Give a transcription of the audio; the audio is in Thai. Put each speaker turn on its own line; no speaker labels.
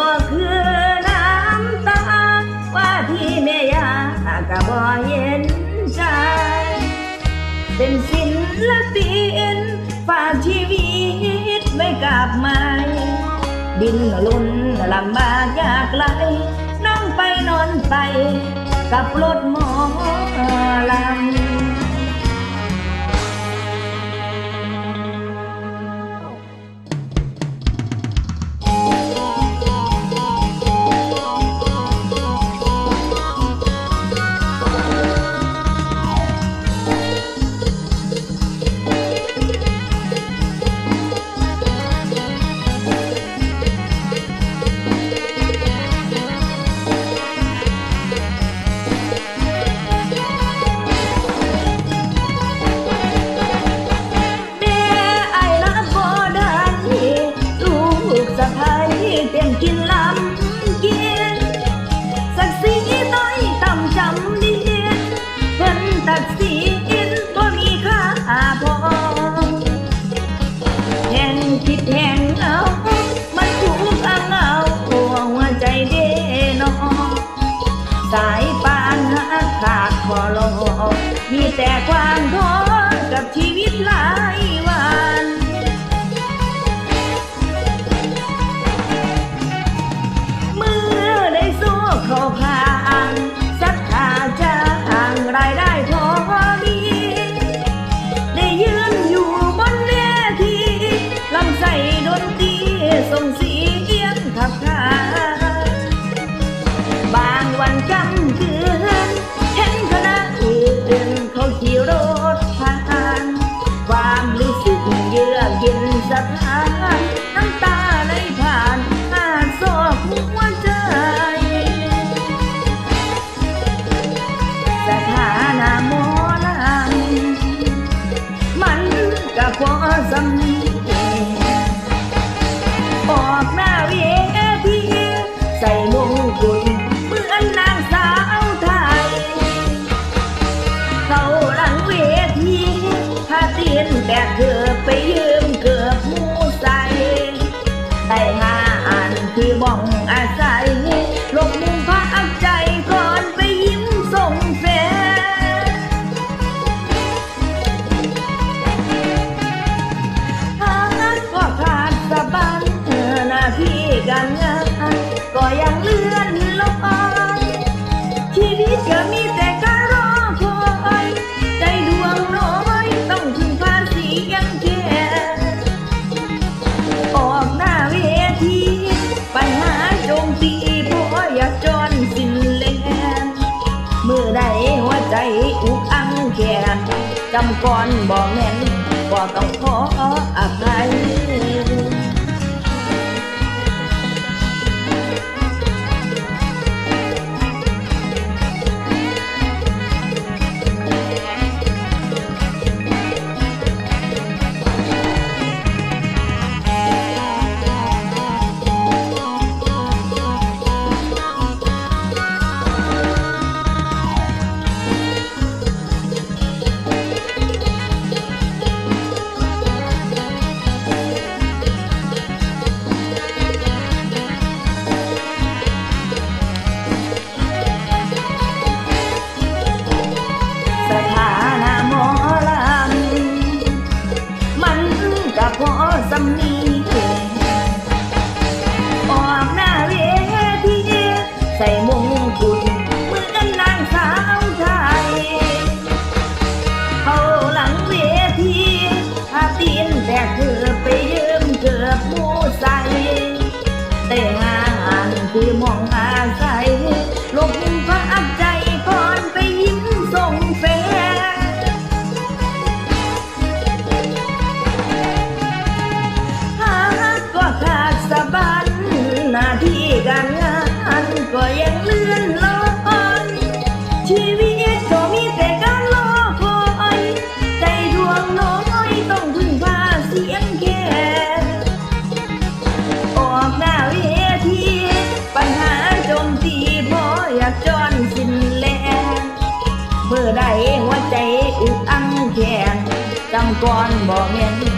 ก็คือน้ำตา ว่าที่แม่ยากะบ่เย็นใจ เป็นศิลปินฝากชีวิตไว้กับม้ดินลุนลำบากยากไรนั่งไปนอนไป กับรถหมอลำ วิตก็มีแต่การรอคอยใจดวงน้อยต้องถึงภาษียังแก่ออกหน้าเวทีไปัญหาโจมตีเพราะอยากจนสิ้นแรงเมื่อใดหัวใจอุกอังแขนจำก่อนบอกแม่ หน้าที่การงานก็ยังเลื่อนลอยชีวิตก็มีแต่การรอคอยใจดวงน้อยต้องพึ่งพาเสียงแค่ออกหน้าเวทีปัญหาโจมตีพราะอยากจอนสิ้นแรงเมื่อใดหัวใจอึกอังแขนจำก่อนบอกแม่น